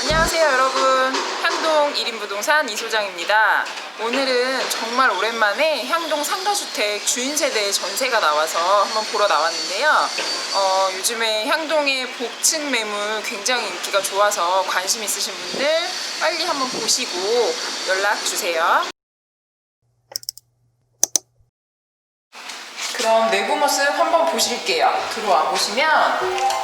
안녕하세요 여러분. 향동 1인 부동산 이소장입니다. 오늘은 정말 오랜만에 향동 상가주택 주인세대 전세가 나와서 한번 보러 나왔는데요. 어, 요즘에 향동의 복층 매물 굉장히 인기가 좋아서 관심 있으신 분들 빨리 한번 보시고 연락 주세요 그럼 내부 모습 한번 보실게요. 들어와 보시면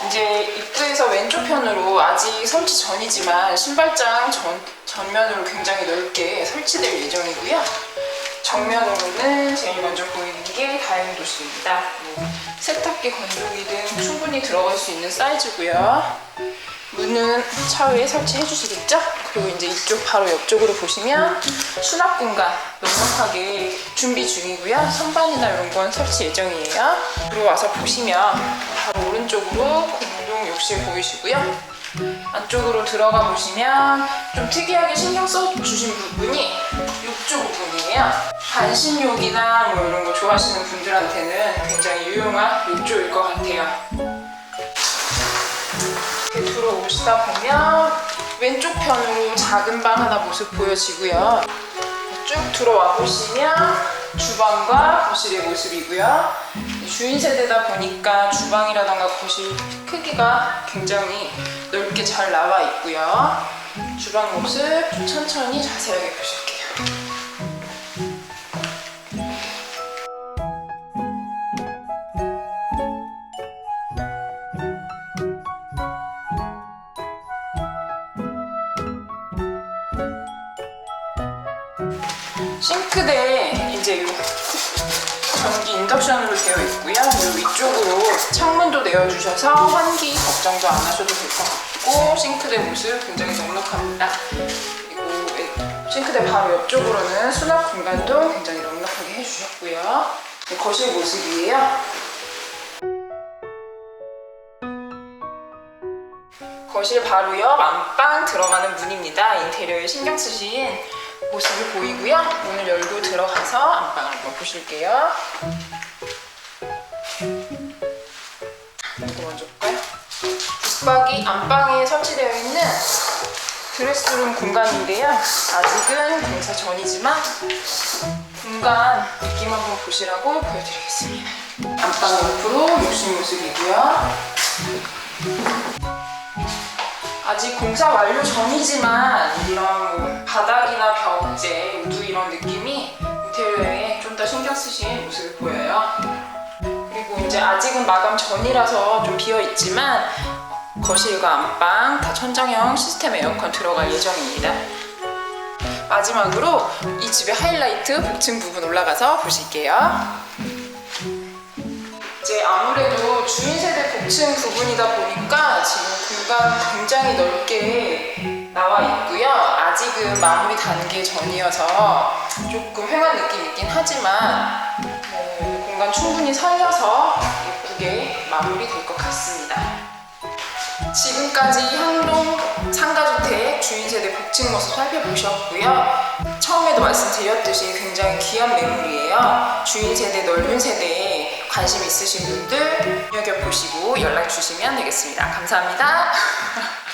이제 입구에서 왼쪽 편으로 아직 설치 전이지만 신발장 전, 전면으로 굉장히 넓게 설치될 예정이고요. 정면으로는 제일 먼저 보이는 게 다용 도시입니다. 뭐 세탁기, 건조기 등 충분히 들어갈 수 있는 사이즈고요. 문은 차후에 설치해 주시겠죠? 그리고 이제 이쪽 바로 옆쪽으로 보시면 수납 공간 넉넉하게 준비 중이고요. 선반이나 이런 건 설치 예정이에요. 들어와서 보시면 바로 오른쪽으로 공동 욕실 보이시고요. 안쪽으로 들어가 보시면 좀 특이하게 신경 써 주신 부분이 욕조 부분이에요. 반신욕이나 뭐 이런 거 좋아하시는 분들한테는 굉장히 유용한 욕조일 것 같아요. 이렇게 들어오시다 보면 왼쪽 편으로 작은 방 하나 모습 보여지고요. 쭉 들어와 보시면 주방과 거실의 모습이고요. 주인 세대다 보니까 주방이라던가 거실 크기가 굉장히 넓게 잘 나와 있고요. 주방 모습 좀 천천히 자세하게 보실게요. 싱크대 이제 요 전기 인덕션으로 되어 있고요. 그리고 위쪽으로 창문도 내어주셔서 환기 걱정도 안 하셔도 될 것 같고 싱크대 모습 굉장히 넉넉합니다. 그리고 왼- 싱크대 바로 옆쪽으로는 수납 공간도 굉장히 넉넉하게 해주셨고요. 네, 거실 모습이에요. 거실 바로 옆 안방 들어가는 문입니다. 인테리어에 신경 쓰신 모습이 보이고요. 문을 열고 들어가서 안방을 한번 보실게요. 이거 먼저 볼까요? 북박이 안방에 설치되어 있는 드레스룸 공간인데요. 아직은 공사 전이지만 공간 느낌 한번 보시라고 보여드리겠습니다. 안방 옆으로 욕실 모습이고요. 아직 공사 완료 전이지만 이런 뭐 바닥이나 벽재, 우두 이런 느낌이 인테리어에 좀 더 신경 쓰신 모습을 보여요. 그리고 이제 아직은 마감 전이라서 좀 비어 있지만 거실과 안방 다 천장형 시스템 에어컨 들어갈 예정입니다. 마지막으로 이 집의 하이라이트 복층 부분 올라가서 보실게요. 이제 아무래도 주인 세대 복층 부분이다 보니까 공간 굉장히 넓게 나와 있고요. 아직은 마무리 단계 전이어서 조금 횡한 느낌 있긴 하지만 어, 공간 충분히 살려서 예쁘게 마무리될 것 같습니다. 지금까지 향동 상가주택 주인세대 복층 모습 살펴보셨고요. 처음에도 말씀드렸듯이 굉장히 귀한 매물이에요. 주인세대 넓은 세대에 관심 있으신 분들 눈여겨보시고 연락 주시면 되겠습니다. 감사합니다.